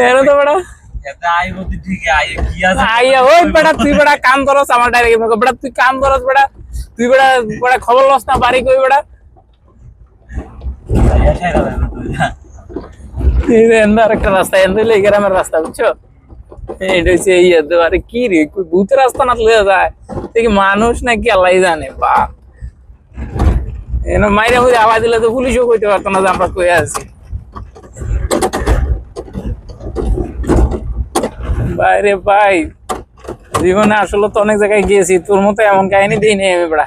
এনে তো বেটা এতে আই বলতে ঠিক আই কি আছে? আইয়া ওই বেটা তুই বেটা কাম করস আমার ডাইরেক্ট বেটা তুই কাম করস বেটা তুই বেটা বেটা খবর লস না বাড়ি কই বেটা আইয়া ছেড়ে দেবে তুই এই যে এন্দার একটা রাস্তা হইলে গ্রামের রাস্তা বুঝছ? এইটা হচ্ছে এই এত আরে কি রে কই রাস্তা না লয়ে যায়? কি মানুষ নাকি আল্লাহ জানে? বা এনে মাইরা আওয়াজ দিলে তো পুলিশও কইতে পারতো না যে আমরা কই আছি। বাইরে ভাই, জীবনে আসলে তো অনেক জায়গায় গিয়েছি, তোর মতো এমন কাহিনী দিই নেই আমি, বেড়া।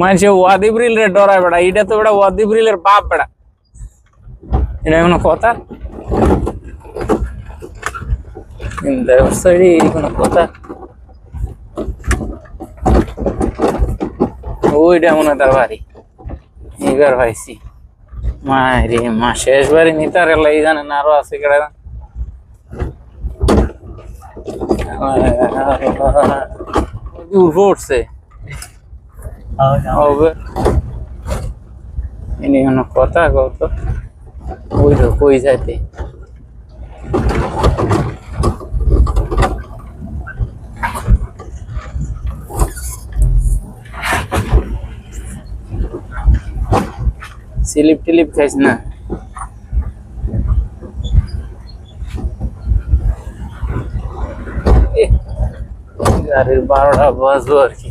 মানুষে ওয়াদিব্রিল রে ডরায় বেড়া। এটা তো, বেড়া ওয়াদিব্রিলের বাপ, বেড়া। এটা কোনো কথা? কোনো কথা? ওইটা মনে হয় তার বাড়ি। এবার ভাইছি মা রে মা শেষ বাড়ি নিতার এলাই জানে না আরও আছে কেডা দূর পড়ছে হবে এনে কোনো কথা কত ওই তো কই যাইতে স্লিপ টিলিপ খাইস না গাড়ির বারোটা বাজবো আর কি।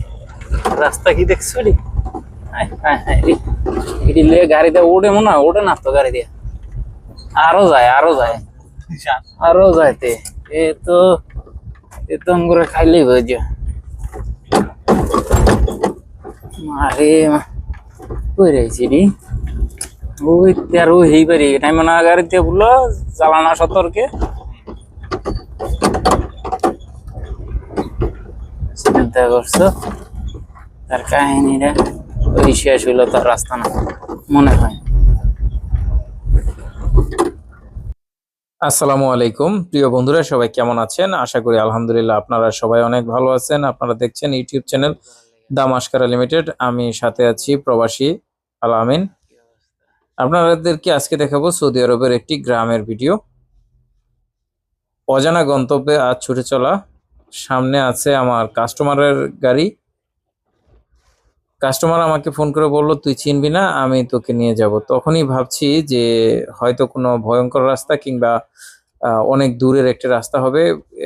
রাস্তা কি দেখছ রে? রে। এটি লিয়ে গাড়িতে ওঠে মনে হয় ওঠে না তো গাড়ি দিয়ে আরও যায় আরও যায়। আরও যাইতে। এ তো এ তো করে খাইলেই বুঝো মারে কই রয়েছি রে? ওই আর হেই পারি টাইম না গাড়িতে বলল চালানা সতর্কে। চিন্তা করছ? তার কাহিনীটা ওই শেষ হইল তার রাস্তা না, মনে হয়। আসসালামু আলাইকুম। প্রিয় বন্ধুরা, সবাই কেমন আছেন? আশা করি আলহামদুলিল্লাহ আপনারা সবাই অনেক ভালো আছেন। আপনারা দেখছেন YouTube channel the mascara limited. আমি সাথে আছি প্রবাসী আল আমিন। আপনাদেরকে আজকে দেখাবো সৌদি আরবের একটি গ্রামের ভিডিও। অজানা গন্তব্যে আজ ছুটে চলা সামনে আছে আমার কাস্টমারের গাড়ি। কাস্টমার আমাকে ফোন করে বলল, তুই চিনবি না, আমি তোকে নিয়ে যাব। তখনই ভাবছি যে হয়তো কোনো ভয়ঙ্কর রাস্তা কিংবা অনেক দূরের একটা রাস্তা হবে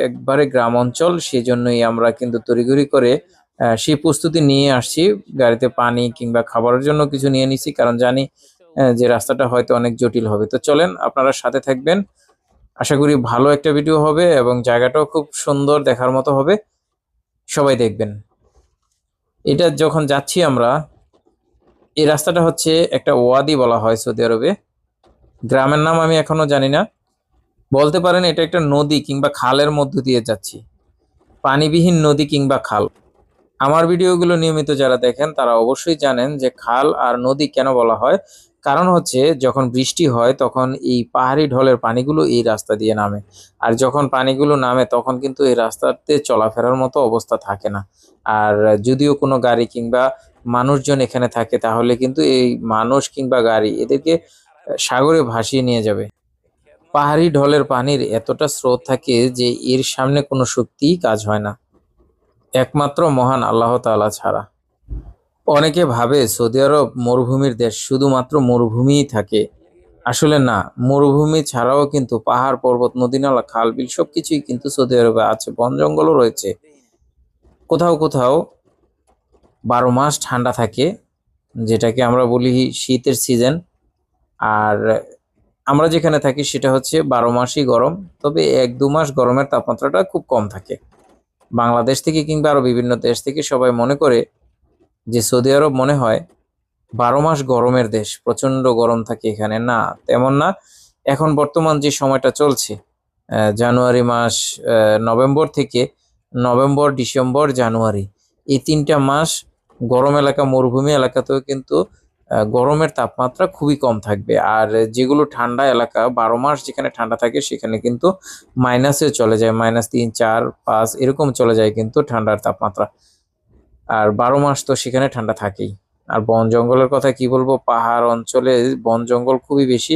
একবারে গ্রাম অঞ্চল সেই জন্যই আমরা কিন্তু তড়িঘড়ি করে সেই প্রস্তুতি নিয়ে আসছি। গাড়িতে পানি কিংবা খাবারের জন্য কিছু নিয়ে নিছি, কারণ জানি যে রাস্তাটা হয়তো অনেক জটিল হবে। তো চলেন, আপনারা সাথে থাকবেন। আশা করি ভালো একটা ভিডিও হবে এবং জায়গাটাও খুব সুন্দর দেখার মতো হবে। সবাই দেখবেন। এটা যখন যাচ্ছি আমরা, এই রাস্তাটা হচ্ছে একটা ওয়াদি বলা হয় সৌদি আরবে। গ্রামের নাম আমি এখনও জানি না। বলতে পারেন এটা একটা নদী কিংবা খালের মধ্য দিয়ে যাচ্ছি। পানিবিহীন নদী কিংবা খাল। আমার ভিডিওগুলো নিয়মিত যারা দেখেন, তারা অবশ্যই জানেন যে খাল আর নদী কেন বলা হয়। কারণ হচ্ছে যখন বৃষ্টি হয় তখন এই পাহাড়ি ঢলের পানিগুলো এই রাস্তা দিয়ে নামে। আর যখন পানিগুলো নামে তখন কিন্তু এই রাস্তাতে চলাফেরার মতো অবস্থা থাকে না। আর যদিও কোনো গাড়ি কিংবা মানুষজন এখানে থাকে তাহলে কিন্তু এই মানুষ কিংবা গাড়ি এদেরকে সাগরে ভাসিয়ে নিয়ে যাবে। পাহাড়ি ঢলের পানির এতটা স্রোত থাকে যে এর সামনে কোনো শক্তিই কাজ হয় না। একমাত্র মহান আল্লাহ তাআলা ছাড়া। অনেকে ভাবে সৌদি আরব মরুভূমির দেশ শুধুমাত্র মরুভূমিই থাকে। আসলে না, মরুভূমি ছাড়াও কিন্তু পাহাড়, পর্বত নদী নালা খাল বিল সবকিছুই কিন্তু সৌদি আরবে আছে, বন জঙ্গলও রয়েছে। কোথাও কোথাও বারো মাস ঠান্ডা থাকে, যেটাকে আমরা বলি শীতের সিজন। আর আমরা যেখানে থাকি সেটা হচ্ছে বারো মাসই গরম, তবে এক দু মাস গরমের তাপমাত্রাটা খুব কম থাকে। বাংলাদেশ থেকে কিংবা আরও বিভিন্ন দেশ থেকে সবাই মনে করে যে সৌদি আরব মনে হয় বারো মাস গরমের দেশ প্রচণ্ড গরম থাকে এখানে। না, তেমন না। এখন বর্তমান যে সময়টা চলছে জানুয়ারি মাস নভেম্বর থেকে নভেম্বর, ডিসেম্বর, জানুয়ারি, এই তিনটা মাস গরম এলাকা, মরুভূমি এলাকাতেও কিন্তু গরমের তাপমাত্রা খুবই কম থাকবে। আর যেগুলো ঠান্ডা এলাকা, বারো মাস যেখানে ঠান্ডা থাকে সেখানে কিন্তু মাইনাসে চলে যায়। মাইনাস তিন, চার, পাঁচ, এরকম চলে যায় কিন্তু ঠান্ডার তাপমাত্রা। আর বারো মাস তো সেখানে ঠান্ডা থাকেই। আর বন জঙ্গলের কথা কি বলব? পাহাড় অঞ্চলে বন জঙ্গল খুবই বেশি।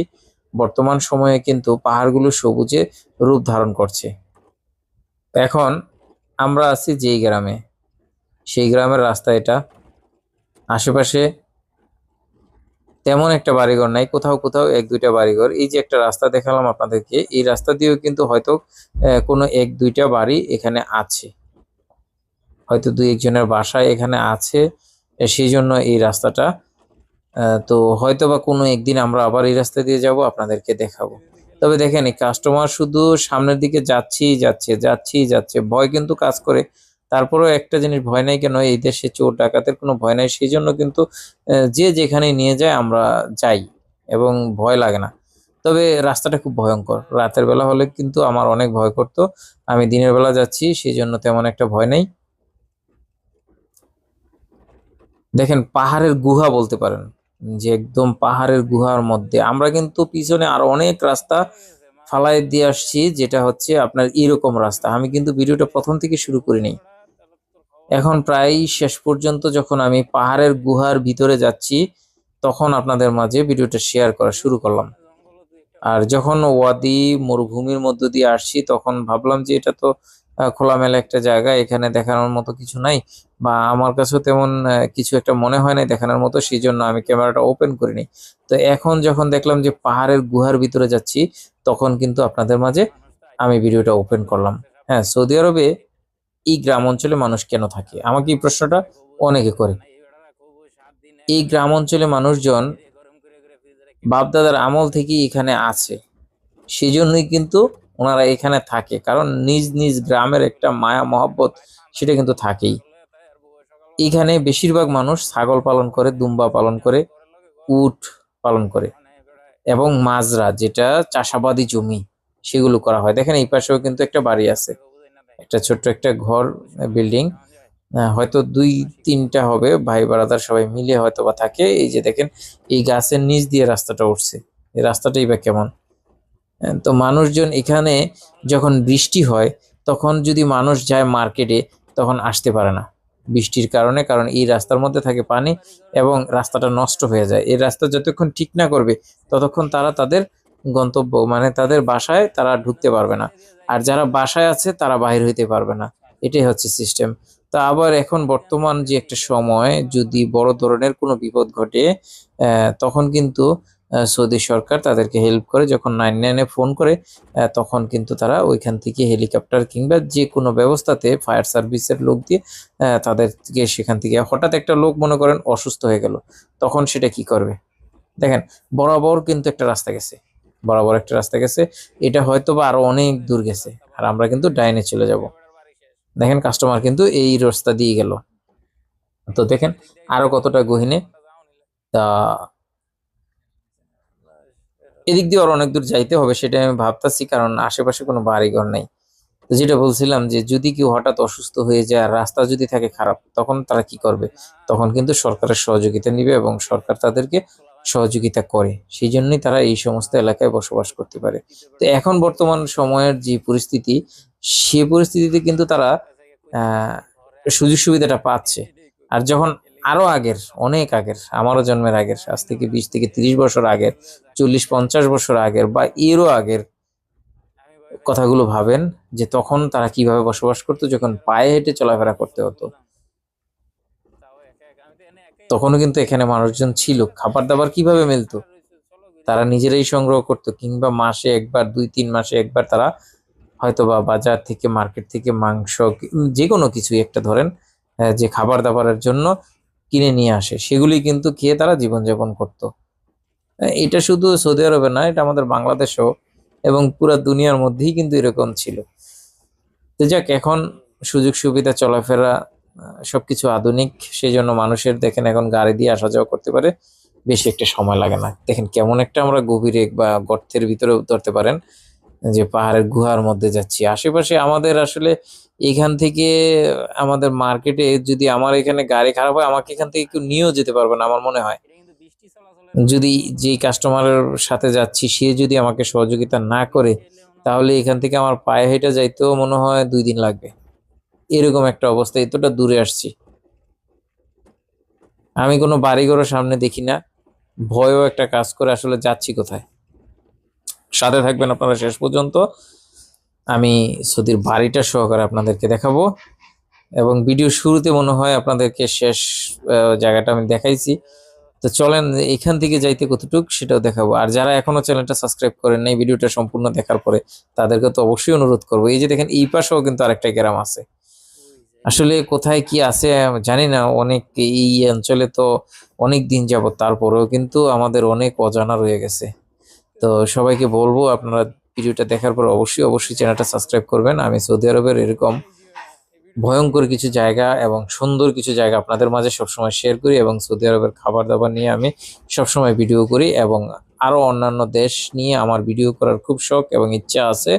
বর্তমান সময়ে কিন্তু পাহাড়গুলো সবুজে রূপ ধারণ করছে। এখন আমরা আছি যেই গ্রামে। সেই গ্রামের রাস্তা এটা। আশেপাশে তেমন একটা বাড়িঘর নাই, কোথাও কোথাও এক দুইটা বাড়িঘর। এই যে একটা রাস্তা দেখালাম আপনাদেরকে, এই রাস্তা দিয়েও কিন্তু হয়তো কোনো এক দুইটা বাড়ি এখানে আছে। হয়তো দুই একজনের বাসায় এখানে আছে সেই জন্য এই রাস্তাটা। তো হয়তো বা কোনো একদিন আমরা আবার এই রাস্তা দিয়ে যাব, আপনাদেরকে দেখাবো। তবে দেখেন, এই কাস্টমার শুধু সামনের দিকে যাচ্ছেই যাচ্ছে যাচ্ছেই যাচ্ছে, ভয় কিন্তু কাজ করে। তারপরেও একটা জিনিস ভয় নাই কেন, এই দেশে চোর ডাকাতের কোনো ভয় নাই সেই জন্য কিন্তু যে যেখানে নিয়ে যায় আমরা যাই এবং ভয় লাগে না। তবে রাস্তাটা খুব ভয়ঙ্কর। রাতের বেলা হলে কিন্তু আমার অনেক ভয় করতো। আমি দিনের বেলা যাচ্ছি সেই জন্য তেমন একটা ভয় নেই। দেখেন, পাহাড়ের গুহা বলতে পারেন, যে একদম পাহাড়ের গুহার মধ্যে। আমরা কিন্তু পিছনে আরও অনেক রাস্তা ফালাই দিয়ে আসছি, যেটা হচ্ছে আপনার এরকম রাস্তা। আমি কিন্তু ভিডিওটা প্রথম থেকে শুরু করিনি। এখন প্রায় শেষ পর্যন্ত যখন আমি পাহাড়ের গুহার ভিতরে যাচ্ছি, তখন আপনাদের মাঝে ভিডিওটা শেয়ার করা শুরু করলাম। আর যখন ওয়াদি মরুভূমির মধ্য দিয়ে আসছি, তখন ভাবলাম যে এটা তো খোলামেলা একটা জায়গা, এখানে দেখানোর মতো কিছু নাই বা আমার কাছেও তেমন কিছু একটা মনে হয় নাই দেখানোর মতো সেই জন্য আমি ক্যামেরাটা ওপেন করিনি। তো এখন যখন দেখলাম যে পাহাড়ের গুহার ভিতরে যাচ্ছি, তখন কিন্তু আপনাদের মাঝে আমি ভিডিওটা ওপেন করলাম। হ্যাঁ সৌদি আরবে এই গ্রাম অঞ্চলে মানুষ কেন থাকে? আমাকে এই প্রশ্নটা অনেকে করে। এই গ্রাম অঞ্চলে মানুষজন বাপদাদার আমল থেকেই এখানে আছে। সেই জন্যই কিন্তু ওনারা এখানে থাকে। কারণ নিজ নিজ গ্রামের একটা মায়া মহব্বত সেটা কিন্তু থাকেই। এখানে বেশিরভাগ মানুষ ছাগল পালন করে, দুম্বা পালন করে, উট পালন করে এবং মাজরা, যেটা চাষাবাদী জমি, সেগুলো করা হয়। দেখেন এই পাশেও কিন্তু একটা বাড়ি আছে। একটা ছোট্ট একটা ঘর বিল্ডিং হয়তো দুই তিনটা হবে ভাই বারাদার সবাই মিলে হয়তো বা থাকে। এই যে দেখেন এই গাছের নিচ দিয়ে রাস্তাটা উঠছে। এই রাস্তাটাই বা কেমন? আহ, তো মানুষজন এখানে যখন বৃষ্টি হয় তখন যদি মানুষ যায় মার্কেটে তখন আসতে পারে না বৃষ্টির কারণে কারণ এই রাস্তার মধ্যে থাকে পানি এবং রাস্তাটা নষ্ট হয়ে যায়। এই রাস্তা যতক্ষণ ঠিক না করবে ততক্ষণ তারা তাদের গন্তব্য মানে তাদের বাসায় তারা ঢুকতে পারবে না। আর যারা বাসায় আছে তারা বাইরে হইতে পারবে না। এটাই হচ্ছে সিস্টেম তা আবার এখন বর্তমান যে একটা সময়, যদি বড় ধরনের কোনো বিপদ ঘটে তখন কিন্তু সৌদি সরকার তাদেরকে হেল্প করে, যখন নাইন নাইনে ফোন করে তখন কিন্তু তারা ওইখান থেকে হেলিকপ্টার কিংবা যে কোনো ব্যবস্থাতে ফায়ার সার্ভিসের লোক দিয়ে তাদেরকে সেখান থেকে হঠাৎ একটা লোক মনে করেন অসুস্থ হয়ে গেল, তখন সেটা কি করবে? দেখেন, বরাবর কিন্তু একটা রাস্তা গেছে, বরাবর একটা রাস্তা গেছে, এটা হয়তো বা আরও অনেক দূর গেছে, আর আমরা কিন্তু ডাইনে চলে যাব। দেখেন কাস্টমার কিন্তু এই রাস্তা দিয়ে গেল। তো দেখেন আরও কতটা গহিনে। তা এদিক দিয়ে আর অনেক দূর যাইতে হবে সেটা আমি ভাবতাছি, কারণ আশেপাশে কোনো বাড়িঘর নেই। যেটা বলছিলাম যে যদি কেউ হঠাৎ অসুস্থ হয়ে যায় আর রাস্তা যদি থাকে খারাপ, তখন তারা কি করবে? তখন কিন্তু সরকারের সহযোগিতা নিবে এবং সরকার তাদেরকে সহযোগিতা করে। সেই জন্যই তারা এই সমস্ত এলাকায় বসবাস করতে পারে। তো এখন বর্তমান সময়ের যে পরিস্থিতি, সে পরিস্থিতিতে কিন্তু তারা সুযোগ সুবিধাটা পাচ্ছে। আর যখন আরও আগের, অনেক আগের, আমারও জন্মের আগের, আজ থেকে বিশ থেকে তিরিশ বছর আগের, চল্লিশ পঞ্চাশ বছর আগের বা এরও আগের কথাগুলো ভাবেন যে তখন তারা কীভাবে বসবাস করতো, যখন পায়ে হেঁটে চলাফেরা করতে হতো, তখনও কিন্তু এখানে মানুষজন ছিল। খাবার দাবার কীভাবে মিলতো? তারা নিজেরাই সংগ্রহ করতো, কিংবা মাসে একবার, দুই, তিন মাসে একবার তারা হয়তো বা বাজার থেকে মার্কেট থেকে মাংস যে কোনো কিছুই একটা ধরেন যে খাবার দাবারের জন্য কিনে নিয়ে আসে সেগুলি কিন্তু খেয়ে তারা জীবনযাপন করতো। এটা শুধু সৌদি আরবে না এটা আমাদের বাংলাদেশেও এবং পুরো দুনিয়ার মধ্যেই কিন্তু এরকম ছিল। তো যাক এখন সুযোগ সুবিধা চলাফেরা আহ, সবকিছু আধুনিক সেই জন্য মানুষের দেখেন এখন গাড়ি দিয়ে আসা যাওয়া করতে পারে বেশি একটা সময় লাগে না। দেখেন কেমন একটা আমরা গভীরে বা গর্তের ভিতরে ধরতে পারেন যে পাহাড়ের গুহার মধ্যে যাচ্ছি। আশেপাশে আমাদের আসলে এখান থেকে, আমাদের মার্কেটে যদি আমার এখানে গাড়ি খারাপ হয়, আমাকে এখান থেকে কেউ নিয়েও যেতে পারবে না আমার মনে হয়। যদি যেই কাস্টমারের সাথে যাচ্ছি, সে যদি আমাকে সহযোগিতা না করে, তাহলে এখান থেকে আমার পায়ে হেঁটে যাইতেও মনে হয় দুই দিন লাগবে। এরকম একটা অবস্থা, এতটা দূরে আসছি। আমি কোনো বাড়িঘরের সামনে দেখি না। ভয়ও একটা কাজ করে আসলে যাচ্ছি কোথায়? সাথে থাকবেন আপনারা শেষ পর্যন্ত। আমি সৌদির বাড়িটা সহকারে আপনাদেরকে দেখাবো এবং ভিডিও শুরুতে মনে হয় আপনাদেরকে শেষ জায়গাটা আমি দেখাইছি। তো চলেন এখান থেকে যাইতে কতটুক সেটাও দেখাবো। আর যারা এখনও চ্যানেলটা সাবস্ক্রাইব করেন নাই, ভিডিওটা সম্পূর্ণ দেখার পরে তাদেরকে তো অবশ্যই অনুরোধ করব। এই যে দেখেন, এই পাশেও কিন্তু আরেকটা গ্রাম আছে। আসলে কোথায় কি আছে জানি না, অনেক এই অঞ্চলে তো অনেক দিন যাবত তারপরেও কিন্তু আমাদের অনেক অজানা রয়ে গেছে। তো সবাইকে বলব, আপনারা ভিডিওটা দেখার পর অবশ্যই অবশ্যই চ্যানেলটা সাবস্ক্রাইব করবেন। আমি সৌদি আরবের এরকম ভয়ঙ্কর কিছু জায়গা এবং সুন্দর কিছু জায়গা আপনাদের মাঝে সবসময় শেয়ার করি এবং সৌদি আরবের খাবার দাবার নিয়ে আমি সবসময় ভিডিও করি এবং আরও অন্যান্য দেশ নিয়ে আমার ভিডিও করার খুব শখ এবং ইচ্ছা আছে।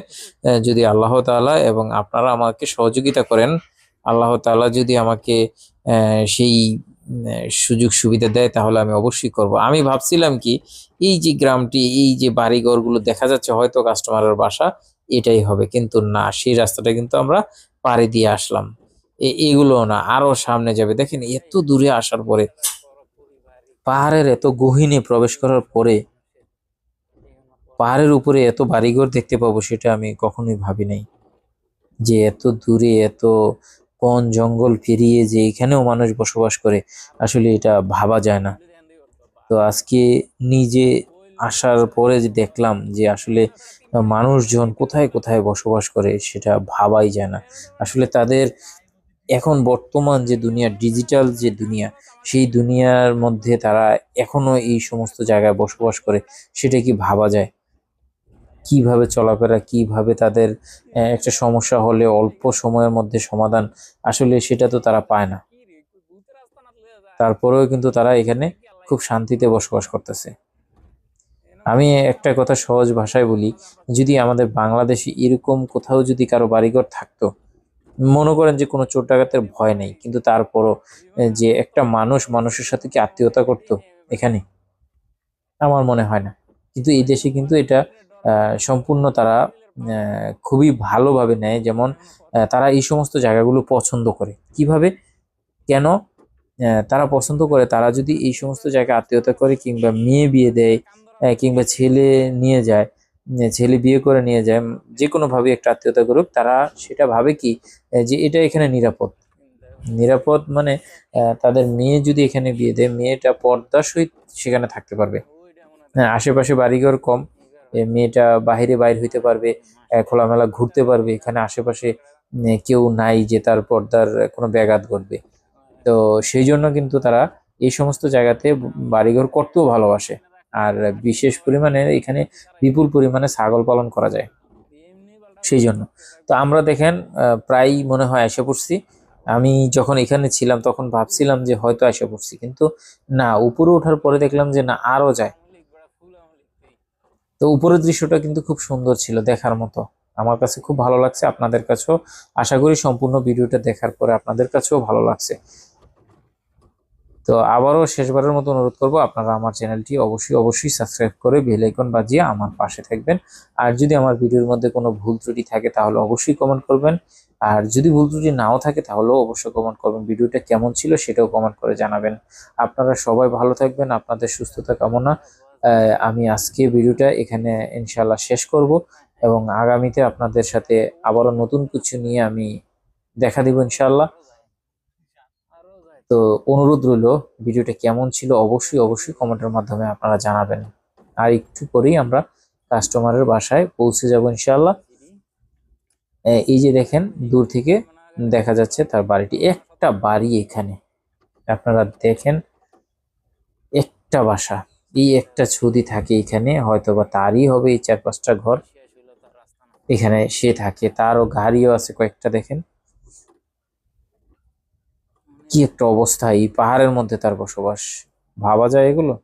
যদি আল্লাহ তাআলা এবং আপনারা আমাকে সহযোগিতা করেন, আল্লাহ তাআলা যদি আমাকে সেই সুযোগ সুবিধা দেয়, তাহলে আমি অবশ্যই করব। আমি ভাবছিলাম কি, এই যে গ্রামটি, এই যে বাড়িঘরগুলো দেখা যাচ্ছে হয়তো কাস্টমারের বাসা, এটাই হবে। কিন্তু না, সেই রাস্তাটা কিন্তু আমরা পাড়ি দিয়ে আসলাম। এগুলো না, আরও সামনে যাবে। দেখেন, এত দূরে আসার পরে, পাহাড়ের এত গহীনে প্রবেশ করার পরে, পাহাড়ের উপরে এত বাড়িঘর দেখতে পাবো, সেটা আমি কখনোই ভাবি নাই। যে এত দূরে, এত বন জঙ্গল পেরিয়ে যে এখানেও মানুষ বসবাস করে, আসলে এটা ভাবা যায় না। তো আজকে নিজে আসার পরে যে দেখলাম যে আসলে মানুষজন কোথায় কোথায় বসবাস করে, সেটা ভাবাই যায় না। আসলে তাদের এখন বর্তমান যে দুনিয়া, ডিজিটাল যে দুনিয়া, সেই দুনিয়ার মধ্যে তারা এখনও এই সমস্ত জায়গায় বসবাস করে, সেটা কি ভাবা যায়? কীভাবে চলাফেরা, কীভাবে তাদের একটা সমস্যা হলে অল্প সময়ের মধ্যে সমাধান, আসলে সেটা তো তারা পায় না। তারপরেও কিন্তু তারা এখানে খুব শান্তিতে বসবাস করতেছে। আমি একটা কথা সহজ ভাষায় বলি, যদি আমাদের বাংলাদেশে এরকম কোথাও যদি কারও বাড়িঘর থাকতো, মনে করেন যে কোনো চোর ডাকাতের ভয় নেই, কিন্তু তারপরও যে একটা মানুষ মানুষের সাথে কি আত্মীয়তা করতো এখানে? আমার মনে হয় না। কিন্তু এই দেশে কিন্তু এটা সম্পূর্ণ তারা খুবই ভালোভাবে নেয়। যেমন তারা এই সমস্ত জায়গাগুলো পছন্দ করে। কীভাবে? কেন? তারা পছন্দ করে তারা যদি এই সমস্ত জায়গায় আত্মীয়তা করে কিংবা মেয়ে বিয়ে দেয় কিংবা ছেলে নিয়ে যায় ছেলে বিয়ে করে নিয়ে যায় যে কোনো ভাবে একটা আত্মীয়তা করুক, তারা সেটা ভাবে কি যে এটা এখানে নিরাপদ। নিরাপদ মানে তাদের মেয়ে যদি এখানে বিয়ে দেয়, মেয়েটা পর্দার সহিত সেখানে থাকতে পারবে। আশেপাশে বাড়িঘর কম মেয়েটা বাইরে বাইর হইতে পারবে খোলামেলা ঘুরতে পারবে এখানে আশেপাশে কেউ নাই যে তার পর্দার কোনো ব্যাঘাত ঘটবে। তো সেই জন্য কিন্তু তারা এই সমস্ত জায়গাতে বাড়িঘর করতেও ভালোবাসে। আর বিশেষ পরিমাণে এখানে বিপুল পরিমাণে ছাগল পালন করা যায়। সেই জন্য। তো আমরা দেখেন আহ, প্রায়ই মনে হয় এসে পড়ছি। আমি যখন এখানে ছিলাম তখন ভাবছিলাম যে হয়তো এসে পড়ছি। কিন্তু না উপরে ওঠার পরে দেখলাম যে না আরও যায়। তো উপরের দৃশ্যটা কিন্তু খুব সুন্দর ছিল দেখার মতো। আমার কাছে খুব ভালো লাগছে, আপনাদের কাছেও। আশা করি সম্পূর্ণ ভিডিওটা দেখার পরে আপনাদের কাছেও ভালো লাগছে। তো আবারও শেষবারের মতো অনুরোধ করব, আপনারা আমার চ্যানেলটি অবশ্যই অবশ্যই সাবস্ক্রাইব করে বেল আইকন বাজিয়ে আমার পাশে থাকবেন। আর যদি আমার ভিডিওর মধ্যে কোনো ভুল ত্রুটি থাকে তাহলে অবশ্যই কমেন্ট করবেন। আর যদি ভুল ত্রুটি নাও থাকে তাহলেও অবশ্যই কমেন্ট করবেন, ভিডিওটা কেমন ছিল সেটাও কমেন্ট করে জানাবেন। আপনারা সবাই ভালো থাকবেন, আপনাদের সুস্থতা কামনা। আমি আজকে ভিডিওটা এখানে ইনশাল্লাহ শেষ করব এবং আগামীতে আপনাদের সাথে আবারও নতুন কিছু নিয়ে আমি দেখা দিব ইনশাল্লাহ তো অনুরোধ রইল, ভিডিওটা কেমন ছিল অবশ্যই অবশ্যই কমেন্টের মাধ্যমে আপনারা জানাবেন। আর একটু পরেই আমরা কাস্টমারের বাসায় পৌঁছে যাব ইনশাল্লাহ এই যে দেখেন, দূর থেকে দেখা যাচ্ছে তার বাড়িটি, একটা বাড়ি এখানে। আপনারা দেখেন, একটা বাসা। এই একটা ছুদি থাকে এখানে হয়তো বা তারই হবে এই চার পাঁচটা ঘর। এখানে সে থাকে, তারও গাড়িও আছে কয়েকটা দেখেন। কি একটা অবস্থা, এই পাহাড়ের মধ্যে তার বসবাস। ভাবা যায় এগুলো?